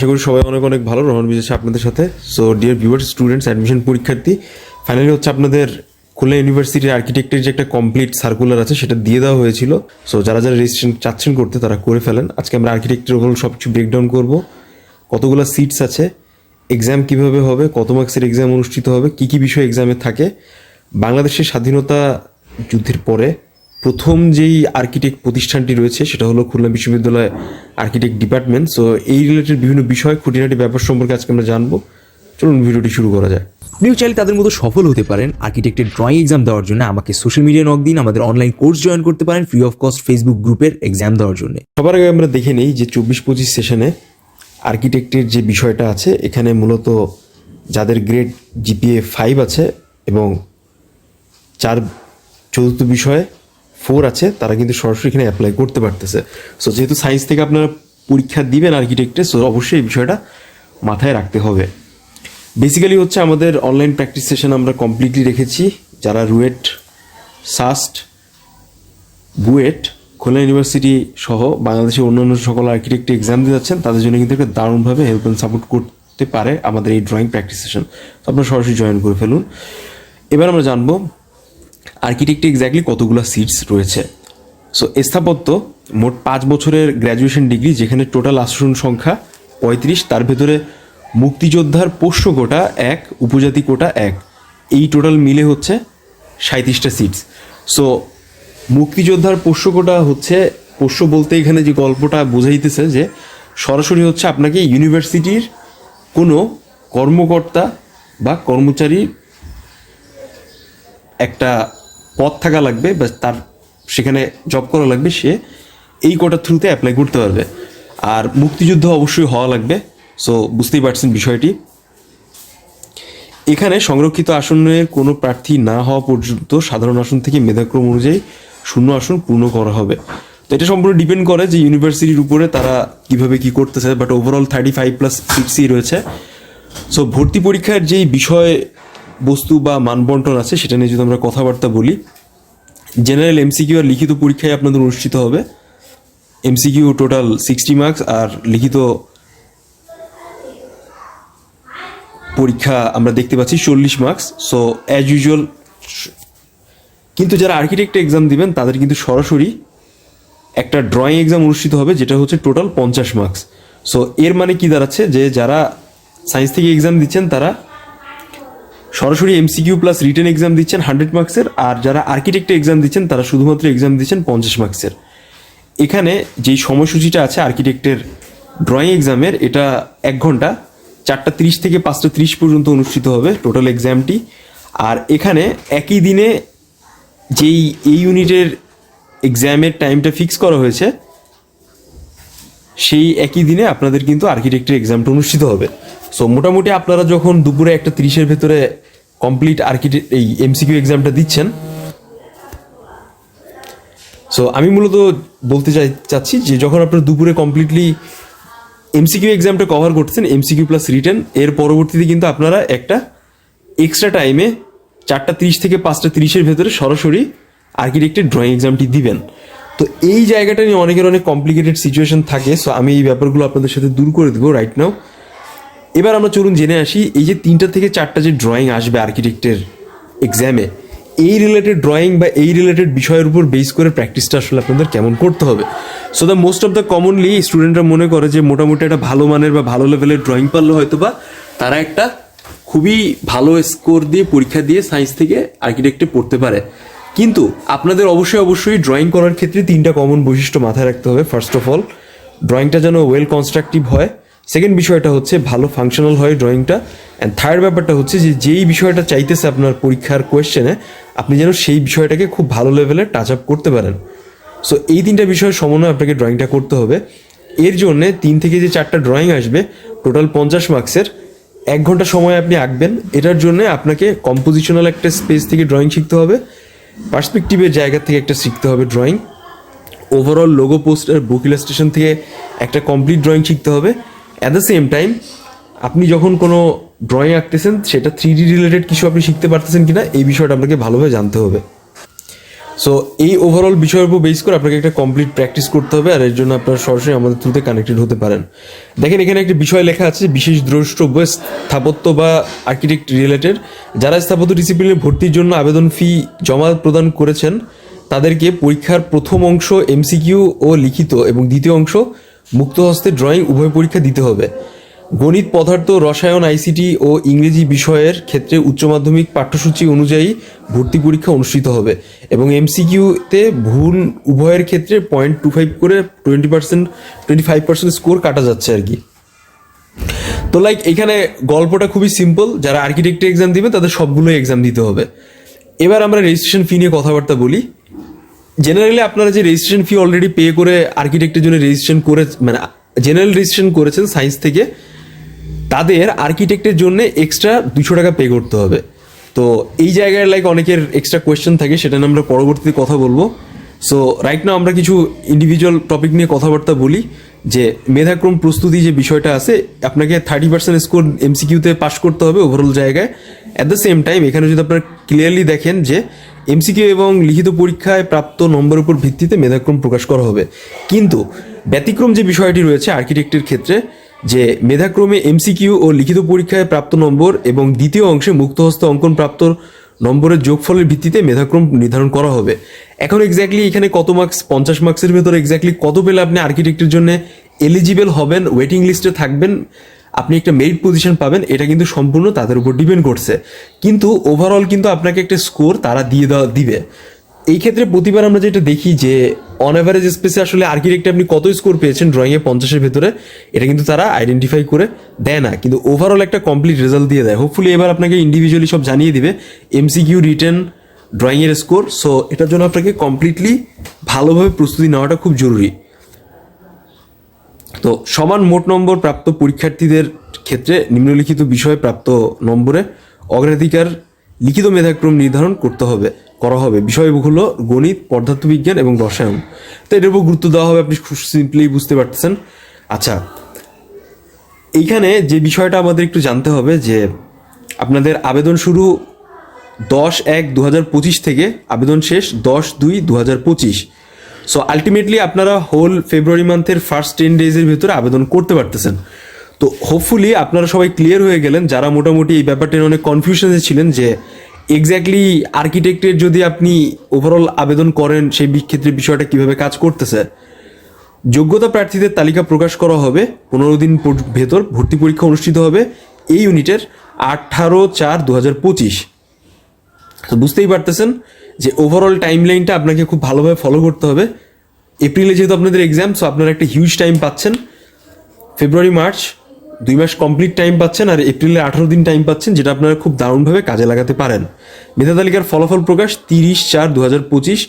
আশা করি সবাই অনেক অনেক ভালো, রহমান বিশেষ আপনাদের সাথে। So dear viewer students admission পরীক্ষার্থী ফাইনালি হচ্ছে আপনাদের খুলনা ইউনিভার্সিটির আর্কিটেক্টের যে একটা কমপ্লিট সার্কুলার আছে, সেটা দিয়ে দেওয়া হয়েছিল। সো যারা যারা রেজিস্ট্রেশন চাচ্ছেন করতে, তারা করে ফেলেন। আজকে আমরা আর্কিটেক্টের ওগুলো সব কিছু ব্রেকডাউন করব। কতগুলো সিটস আছে এক্সাম কীভাবে হবে, কত মার্কসের এক্সাম অনুষ্ঠিত হবে, কি কি বিষয় এক্সামে থাকে। বাংলাদেশের স্বাধীনতা যুদ্ধের পরে প্রথম যেই আর্কিটেক্ট প্রতিষ্ঠানটি রয়েছে সেটা হলো খুলনা বিশ্ববিদ্যালয় আর্কিটেক্ট ডিপার্টমেন্ট সো এই রিলেটেড বিভিন্ন বিষয় খুঁটিনাটি ব্যাপার সম্পর্কে আজকে আমরা জানব। চলুন ভিডিওটি শুরু করা যায় আপনিও চাইলে তাদের মতো সফল হতে পারেন। আর্কিটেক্টের ড্রয়িং এক্সাম দেওয়ার জন্য আমাকে সোশ্যাল মিডিয়া নক দিন। আমাদের অনলাইন কোর্স জয়েন করতে পারেন ফ্রি অফ কস্ট ফেসবুক গ্রুপের এক্সাম দেওয়ার জন্য। সবার আগে আমরা দেখে নিই যে চব্বিশ পঁচিশ সেশনে আর্কিটেক্টের যে বিষয়টা আছে এখানে মূলত যাদের গ্রেড জিপিএ ফাইভ আছে এবং চার চতুর্থ বিষয়ে ফোর আছে, তারা কিন্তু সরাসরি এখানে অ্যাপ্লাই করতে পারতেছে। সো যেহেতু সায়েন্স থেকে আপনারা পরীক্ষা দিবেন আর্কিটেক্টে সো অবশ্যই এই বিষয়টা মাথায় রাখতে হবে। বেসিক্যালি হচ্ছে আমাদের অনলাইন প্র্যাকটিস সেশন আমরা কমপ্লিটলি রেখেছি। যারা রুয়েট, সাস্ট, বুয়েট, খুলনা ইউনিভার্সিটি সহ বাংলাদেশের অন্যান্য সকল আর্কিটেক্ট এক্সাম দিয়ে যাচ্ছেন, তাদের জন্য কিন্তু একটা দারুণভাবে হেল্প অ্যান্ড সাপোর্ট করতে পারে আমাদের এই ড্রয়িং প্র্যাকটিস সেশন তো আপনারা সরাসরি জয়েন করে ফেলুন। এবার আমরা জানব আর্কিটেক্টে এক্স্যাক্টলি কতগুলো সিটস রয়েছে। সো স্থাপত্য মোট পাঁচ বছরের গ্র্যাজুয়েশন ডিগ্রি যেখানে টোটাল আসন সংখ্যা পঁয়ত্রিশ, তার ভেতরে মুক্তিযোদ্ধার পোষ্য কোটা এক, উপজাতি কোটা এক। এই টোটাল মিলে হচ্ছে সাঁত্রিশটা সিটস সো মুক্তিযোদ্ধার পোষ্য কোটা হচ্ছে, পোষ্য বলতে এখানে যে গল্পটা বোঝাইতেছে যে সরাসরি হচ্ছে আপনাকে ইউনিভার্সিটির কোনো কর্মকর্তা বা কর্মচারী একটা পদ থাকা লাগবে বা তার সেখানে জব করা লাগবে, সে এই কোটার থ্রুতে অ্যাপ্লাই করতে পারবে। আর মুক্তিযুদ্ধ অবশ্যই হওয়া লাগবে সো বুঝতেই পারছেন বিষয়টি। এখানে সংরক্ষিত আসনের কোনো প্রার্থী না হওয়া পর্যন্ত সাধারণ আসন থেকে মেধাক্রম অনুযায়ী শূন্য আসন পূর্ণ করা হবে। তো এটা সম্পূর্ণ ডিপেন্ড করে যে ইউনিভার্সিটির উপরে তারা কীভাবে কি করতেছে but overall thirty five plus সিক্সই রয়েছে। সো ভর্তি পরীক্ষার যেই বিষয় বস্তু বা মানবন্টন আছে, সেটা নিয়ে যদি আমরা কথাবার্তা বলি জেনারেল এমসিকিউ আর লিখিত পরীক্ষায় আপনাদের অনুষ্ঠিত হবে। এমসিকিউ টোটাল সিক্সটি মার্কস আর লিখিত পরীক্ষা আমরা দেখতে পাচ্ছি চল্লিশ মার্কস সো অ্যাজ ইউজুয়াল কিন্তু যারা আর্কিটেক্ট এক্সাম দিবেন, তাদের কিন্তু সরাসরি একটা ড্রয়িং এক্সাম অনুষ্ঠিত হবে, যেটা হচ্ছে টোটাল পঞ্চাশ মার্কস সো এর মানে কি দাঁড়াচ্ছে? যে যারা সায়েন্স থেকে এক্সাম দিচ্ছেন, তারা সরাসরি এমসিকিউ প্লাস রিটেন এক্সাম দিচ্ছেন হান্ড্রেড মার্কসের আর যারা আর্কিটেক্টে এক্সাম দিচ্ছেন, তারা শুধুমাত্র এক্সাম দিচ্ছেন পঞ্চাশ মার্কসের এখানে যেই সময়সূচিটা আছে আর্কিটেক্টের ড্রয়িং এক্সামের এটা এক ঘণ্টা, চারটা তিরিশ থেকে পাঁচটা তিরিশ পর্যন্ত অনুষ্ঠিত হবে টোটাল এক্সামটি আর এখানে একই দিনে যেই এই ইউনিটের এক্সামের টাইমটা ফিক্স করা হয়েছে, সেই একই দিনে আপনাদের কিন্তু আর্কিটেক্টের এক্সামটা অনুষ্ঠিত হবে। সো মোটামুটি আপনারা যখন দুপুরে একটা তিরিশের ভেতরে কমপ্লিট আর্কিটেক্ট এই এমসিকিউ এক্সামটা দিচ্ছেন সো আমি মূলত বলতে চাই চাচ্ছি যে যখন আপনারা দুপুরে কমপ্লিটলি এমসিকিউ এক্সামটা কভার করতেছেন এমসিকিউ প্লাস রিটেন এর পরবর্তীতে কিন্তু আপনারা একটা এক্সট্রা টাইমে চারটা তিরিশ থেকে পাঁচটা তিরিশের ভেতরে সরাসরি আর্কিটেক্টের ড্রয়িং এক্সামটি দিবেন। তো এই জায়গাটা নিয়ে অনেকের অনেক কমপ্লিকেটেড সিচুয়েশন থাকে সো আমি এই ব্যাপারগুলো আপনাদের সাথে দূর করে দেবো রাইট নাও এবার আমরা চলুন জেনে আসি, এই যে তিনটা থেকে চারটা যে ড্রয়িং আসবে আর্কিটেক্টের এক্সামে এই রিলেটেড ড্রয়িং বা এই রিলেটেড বিষয়ের উপর বেস করে প্র্যাকটিসটা আসলে আপনাদের কেমন করতে হবে? So the most of the commonly স্টুডেন্টরা মনে করে যে মোটামুটি একটা ভালো মানের বা ভালো লেভেলের ড্রয়িং পারলে হয়তো বা তারা একটা খুবই ভালো স্কোর দিয়ে পরীক্ষা দিয়ে সায়েন্স থেকে আর্কিটেক্টে পড়তে পারে। কিন্তু আপনাদের অবশ্যই অবশ্যই ড্রয়িং করার ক্ষেত্রে তিনটা কমন বৈশিষ্ট্য মাথায় রাখতে হবে। ফার্স্ট অফ অল ড্রয়িংটা যেন ওয়েল কনস্ট্রাকটিভ হয়। সেকেন্ড বিষয়টা হচ্ছে ভালো ফাংশনাল হয় ড্রয়িংটা অ্যান্ড থার্ড ব্যাপারটা হচ্ছে যে যেই বিষয়টা চাইতেছে আপনার পরীক্ষার কোয়েশ্চেনে আপনি যেন সেই বিষয়টাকে খুব ভালো লেভেলে টাচ আপ করতে পারেন। সো এই তিনটা বিষয়ের সমন্বয়ে আপনাকে ড্রয়িংটা করতে হবে। এর জন্যে তিন থেকে যে চারটা ড্রয়িং আসবে টোটাল পঞ্চাশ মার্কসের এক ঘণ্টা সময় আপনি আঁকবেন। এটার জন্য আপনাকে কম্পোজিশনাল একটা স্পেস থেকে ড্রয়িং শিখতে হবে। পার্সপেক্টিভের জায়গা থেকে একটা শিখতে হবে drawing overall logo poster book illustration থেকে একটা কমপ্লিট ড্রয়িং শিখতে হবে। অ্যাট দ্য সেম টাইম আপনি যখন কোনো ড্রয়িং আঁকতেছেন, সেটা থ্রি ডি রিলেটেড কিছু আপনি শিখতে পারতেছেন কিনা, এই বিষয়টা আপনাকে ভালোভাবে জানতে হবে। সো এই ওভারঅল বিষয়ের উপর বেস করে আপনাকে একটা কমপ্লিট প্র্যাকটিস করতে হবে, আর এর জন্য আপনারা সরাসরি আমাদের থ্রুতে কানেক্টেড হতে পারেন। দেখেন, এখানে একটা বিষয় লেখা আছে, বিশেষ দ্রষ্টব্য, স্থাপত্য বা আর্কিটেক্ট রিলেটেড যারা স্থাপত্য ডিসিপ্লিনে ভর্তির জন্য আবেদন ফি জমা প্রদান করেছেন, তাদেরকে পরীক্ষার প্রথম অংশ এমসিকিউ ও লিখিত এবং দ্বিতীয় অংশ মুক্ত হস্তে ড্রয়িং উভয় পরীক্ষা দিতে হবে। গণিত, পদার্থ, রসায়ন আইসিটি ও ইংরেজি বিষয়ের ক্ষেত্রে উচ্চ মাধ্যমিক পাঠ্যসূচি অনুযায়ী ভর্তি পরীক্ষা অনুষ্ঠিত হবে এবং এমসিকিউতে ভুল উভয়ের ক্ষেত্রে পয়েন্ট টু ফাইভ করে twenty percent twenty five percent score কাটা যাচ্ছে আর কি। তো লাইক এখানে গল্পটা খুবই সিম্পল যারা আর্কিটেক্টের এক্সাম দিবে তাদের সবগুলোই এক্সাম দিতে হবে। এবার আমরা রেজিস্ট্রেশন ফি নিয়ে কথাবার্তা বলি। জেনারেলি আপনারা যে রেজিস্ট্রেশন ফি অলরেডি পে করে আর্কিটেক্টের জন্য রেজিস্ট্রেশন করে মানে জেনারেল রেজিস্ট্রেশন করেছেন সায়েন্স থেকে, তাদের আর্কিটেক্টের জন্য এক্সট্রা দুশো টাকা পে করতে হবে। তো এই জায়গায় লাইক অনেকের এক্সট্রা কোয়েশ্চেন থাকে, সেটা নিয়ে আমরা পরবর্তীতে কথা বলব। সো রাইট নাও আমরা কিছু ইন্ডিভিজুয়াল টপিক নিয়ে কথাবার্তা বলি, যে মেধাক্রম প্রস্তুতি যে বিষয়টা আছে, আপনাকে থার্টি পার্সেন্ট স্কোর এমসিকিউতে পাস করতে হবে ওভারঅল জায়গায়। অ্যাট দ্য সেম টাইম এখানে যদি আপনারা ক্লিয়ারলি দেখেন যে এমসিকিউ এবং লিখিত পরীক্ষায় প্রাপ্ত নম্বরের উপর ভিত্তিতে মেধাক্রম প্রকাশ করা হবে। কিন্তু ব্যতিক্রম যে বিষয়টি রয়েছে আর্কিটেক্টের ক্ষেত্রে, যে মেধাক্রমে এমসিকিউ ও লিখিত পরীক্ষায় প্রাপ্ত নম্বর এবং দ্বিতীয় অংশে মুক্তহস্ত অঙ্কন প্রাপ্ত নম্বরের যোগফলের ভিত্তিতে মেধাক্রম নির্ধারণ করা হবে। এখন এক্স্যাক্টলি এখানে কত মার্কস পঞ্চাশ মার্কসের ভেতরে এক্স্যাক্টলি কত পেলে আপনি আর্কিটেক্টের জন্য এলিজিবল হবেন ওয়েটিং লিস্টে থাকবেন আপনি একটা মেরিট পজিশন পাবেন, এটা কিন্তু সম্পূর্ণ তাদের উপর ডিপেন্ড করছে। কিন্তু ওভারঅল কিন্তু আপনাকে একটা স্কোর তারা দিয়ে দেওয়া, দিবে। এই ক্ষেত্রে প্রতিবার আমরা যেটা দেখি যে অন অ্যাভারেজ স্পেসে আসলে আর্কিটেক্টে আপনি কত স্কোর পেয়েছেন ড্রয়িংয়ে পঞ্চাশের ভেতরে, এটা কিন্তু তারা আইডেন্টিফাই করে দেয় না। কিন্তু ওভারঅল একটা কমপ্লিট রেজাল্ট দিয়ে দেয়। হোপফুলি এবার আপনাকে ইন্ডিভিজুয়ালি সব জানিয়ে দিবে এমসিকিউ রিটেন ড্রয়িংয়ের স্কোর সো এটার জন্য আপনাকে কমপ্লিটলি ভালোভাবে প্রস্তুতি নেওয়াটা খুব জরুরি। তো সমান মোট নম্বর প্রাপ্ত পরীক্ষার্থীদের ক্ষেত্রে নিম্নলিখিত বিষয়ে প্রাপ্ত নম্বরে অগ্রাধিকার, লিখিত মেধাক্রম নির্ধারণ করতে হবে, করা হবে। বিষয়গুলো হলো গণিত, পদার্থবিজ্ঞান এবং রসায়ন। তো এটার উপর গুরুত্ব দেওয়া হবে, আপনি খুব সিম্পলি বুঝতে পারতেছেন। আচ্ছা এইখানে যে বিষয়টা আমাদের একটু জানতে হবে যে আপনাদের আবেদন শুরু দশ এক দু থেকে, আবেদন শেষ দশ দুই দু হাজার পঁচিশ। সো আলটিমেটলি আপনারা হোল ফেব্রুয়ারি মান্থের ফার্স্ট টেন ডেজের ভিতরে আবেদন করতে পারতেছেন। তো হোপফুলি আপনারা সবাই ক্লিয়ার হয়ে গেলেন, যারা মোটামুটি এই ব্যাপারটা নিয়ে অনেক কনফিউশনে ছিলেন যে এক্স্যাক্টলি আর্কিটেক্টের যদি আপনি ওভারঅল আবেদন করেন, সেই ক্ষেত্রে বিষয়টা কীভাবে কাজ করতেছে। যোগ্যতা প্রার্থীদের তালিকা প্রকাশ করা হবে, পনেরো দিন ভেতর ভর্তি পরীক্ষা অনুষ্ঠিত হবে এই ইউনিটের আঠারো চার দু হাজার পঁচিশ বুঝতেই পারতেছেন যে ওভারঅল টাইম লাইনটা আপনাকে খুব ভালোভাবে ফলো করতে হবে। এপ্রিলে যেহেতু আপনাদের এক্সাম সো আপনারা একটা হিউজ টাইম পাচ্ছেন। ফেব্রুয়ারি মার্চ দুই মাস কমপ্লিট টাইম পাচ্ছেন আর এপ্রিলে আঠারো দিন টাইম পাচ্ছেন, যেটা আপনারা খুব দারুণভাবে কাজে লাগাতে পারেন। মেধা তালিকার ফলাফল প্রকাশ তিরিশ চার দু হাজার পঁচিশ।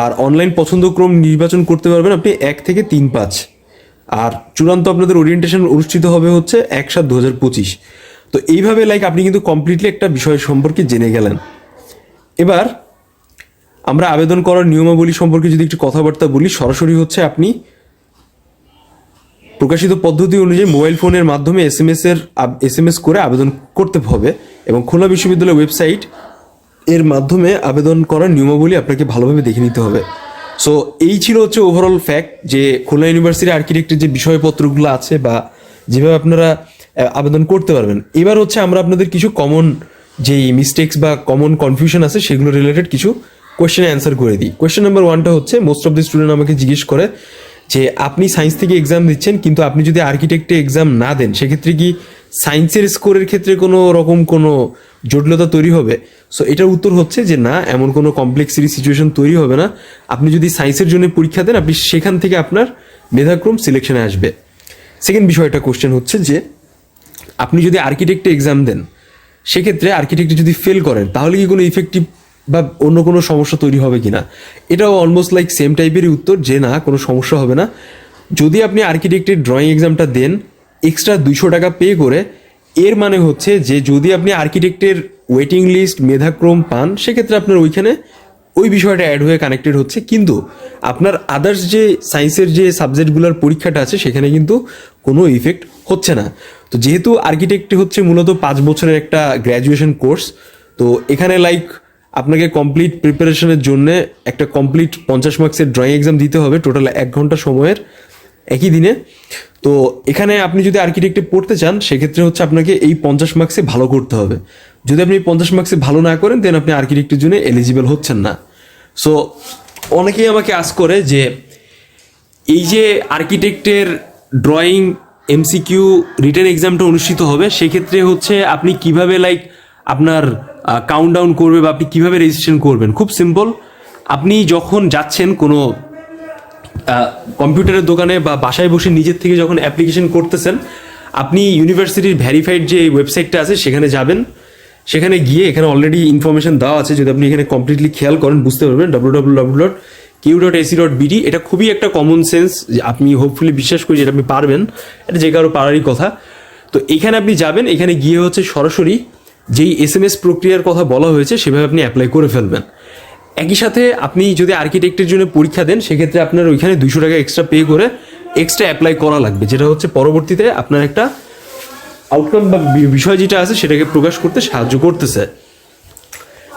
আর অনলাইন পছন্দক্রম নির্বাচন করতে পারবেন আপনি এক থেকে তিন পাঁচ। আর চূড়ান্ত আপনাদের ওরিয়েন্টেশন অনুষ্ঠিত হবে হচ্ছে এক সাত দু হাজার পঁচিশ। তো এইভাবে লাইক আপনি কিন্তু কমপ্লিটলি একটা বিষয় সম্পর্কে জেনে গেলেন। এবার আমরা আবেদন করার নিয়মাবলী সম্পর্কে যদি একটু কথাবার্তা বলি, সরাসরি হচ্ছে আপনি প্রকাশিত পদ্ধতি অনুযায়ী মোবাইল ফোনের মাধ্যমে এস এম এস এর এস এম এস করে আবেদন করতে হবে এবং খুলনা বিশ্ববিদ্যালয়ের ওয়েবসাইট এর মাধ্যমে আবেদন করার নিয়মাবলী আপনাকে ভালোভাবে দেখে নিতে হবে। সো এই ছিল হচ্ছে ওভারঅল ফ্যাক্ট যে খুলনা ইউনিভার্সিটি আর্কিটেক্টের যে বিষয়পত্রগুলো আছে বা যেভাবে আপনারা আবেদন করতে পারবেন। এবার হচ্ছে আমরা আপনাদের কিছু কমন যেই মিস্টেক্স বা কমন কনফিউশন আছে, সেগুলো রিলেটেড কিছু কোয়েশ্চেনে অ্যান্সার করে দিই। কোয়েশ্চেন নাম্বার ওয়ানটা হচ্ছে মোস্ট অফ দি স্টুডেন্ট আমাকে জিজ্ঞেস করে যে, আপনি সায়েন্স থেকে এক্সাম দিচ্ছেন, কিন্তু আপনি যদি আর্কিটেক্টে এক্সাম না দেন, সেক্ষেত্রে কি সায়েন্সের স্কোরের ক্ষেত্রে কোনো রকম কোনো জটিলতা তৈরি হবে? সো এটার উত্তর হচ্ছে যে, না, এমন কোনো কমপ্লেক্সিটি সিচুয়েশন তৈরি হবে না। আপনি যদি সায়েন্সের জন্য পরীক্ষা দেন, আপনি সেখান থেকে আপনার মেধাক্রম সিলেকশনে আসবে। সেকেন্ড বিষয়টা কোশ্চেন হচ্ছে যে, আপনি যদি আর্কিটেক্টে এক্সাম দেন সেক্ষেত্রে আর্কিটেক্টে যদি ফেল করেন, তাহলে কি কোনো ইফেক্টিভ বা অন্য কোনো সমস্যা তৈরি হবে কিনা? এটাও অলমোস্ট লাইক সেম টাইপেরই উত্তর যে না, কোনো সমস্যা হবে না। যদি আপনি আর্কিটেক্টের ড্রয়িং এক্সামটা দেন এক্সট্রা দুইশো টাকা পে করে, এর মানে হচ্ছে যে যদি আপনি আর্কিটেক্টের ওয়েটিং লিস্ট মেধাক্রম পান, সেক্ষেত্রে আপনার ওইখানে ওই বিষয়টা অ্যাড হয়ে কানেক্টেড হচ্ছে। কিন্তু আপনার আদার্স যে সায়েন্সের যে সাবজেক্টগুলোর পরীক্ষাটা আছে, সেখানে কিন্তু কোনো ইফেক্ট হচ্ছে না। তো যেহেতু আর্কিটেক্ট হচ্ছে মূলত পাঁচ বছরের একটা গ্র্যাজুয়েশন কোর্স তো এখানে লাইক আপনাকে কমপ্লিট প্রিপারেশনের জন্য একটা কমপ্লিট পঞ্চাশ মার্কসের ড্রয়িং এক্সাম দিতে হবে টোটাল এক ঘণ্টা সময়ের একই দিনে। তো এখানে আপনি যদি আর্কিটেক্টে পড়তে চান, সেক্ষেত্রে হচ্ছে আপনাকে এই পঞ্চাশ মার্কসে ভালো করতে হবে। যদি আপনি পঞ্চাশ মার্কসে ভালো না করেন দেন আপনি আর্কিটেক্টের জন্য এলিজিবল হচ্ছেন না। সো অনেকেই আমাকে আস করে যে, এই যে আর্কিটেক্টের ড্রয়িং এমসিকিউ রিটেন এক্সামটা অনুষ্ঠিত হবে, সেক্ষেত্রে হচ্ছে আপনি কীভাবে লাইক আপনার কাউন্ট ডাউন করবে বা আপনি কীভাবে রেজিস্ট্রেশন করবেন? খুব সিম্পল আপনি যখন যাচ্ছেন কোনো কম্পিউটারের দোকানে বা বাসায় বসে নিজের থেকে যখন অ্যাপ্লিকেশন করতেছেন, আপনি ইউনিভার্সিটির ভ্যারিফাইড যে ওয়েবসাইটটা আছে, সেখানে যাবেন। সেখানে গিয়ে এখানে অলরেডি ইনফরমেশন দেওয়া আছে, যদি আপনি এখানে কমপ্লিটলি খেয়াল করেন, বুঝতে পারবেন W W W dot Q dot AC dot BD এটা খুবই একটা কমন সেন্স যে আপনি হোপফুলি বিশ্বাস করি যেটা আপনি পারবেন, এটা যে কারও পারারই কথা। তো এখানে আপনি যাবেন, এখানে গিয়ে হচ্ছে সরাসরি যেই এস এম এস প্রক্রিয়ার কথা বলা হয়েছে, সেভাবে আপনি অ্যাপ্লাই করে ফেলবেন। একই সাথে আপনি যদি আর্কিটেক্টের জন্য পরীক্ষা দেন, সেক্ষেত্রে আপনার ওইখানে দুশো টাকা এক্সট্রা পে করে এক্সট্রা অ্যাপ্লাই করা লাগবে, যেটা হচ্ছে পরবর্তীতে আপনার একটা আউটকাম বা বিষয় যেটা আছে, সেটাকে প্রকাশ করতে সাহায্য করতেছে।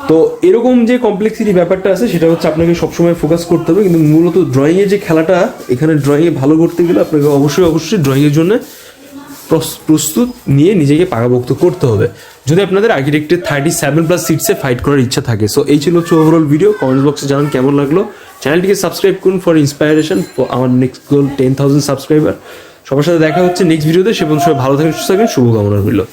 তো এরকম যে কমপ্লেক্সিটি ব্যাপারটা আছে, সেটা হচ্ছে আপনাকে সবসময় ফোকাস করতে হবে। কিন্তু মূলত ড্রয়িংয়ের যে খেলাটা, এখানে ড্রয়িংয়ে ভালো করতে গেলে আপনাকে অবশ্যই অবশ্যই ড্রয়িংয়ের জন্য প্রস- প্রস্তুত নিয়ে নিজেকে পাকাভক্ত করতে হবে। যদি আপনাদের আর্কিটেক্টের থার্টি সেভেন প্লাস সিটসে ফাইট করার ইচ্ছা থাকে। সো এই ছিল হচ্ছে ওভারঅল ভিডিও কমেন্ট বক্সে জানান কেমন লাগল। চ্যানেলটিকে সাবস্ক্রাইব করুন ফর ইন্সপায়ারেশন আমার next goal ten thousand subscriber সবার সাথে দেখা হচ্ছে নেক্সট ভিডিওতে সে পর্যন্ত সবাই ভালো থাকেন, সুস্থ থাকেন। শুভকামনা রইল।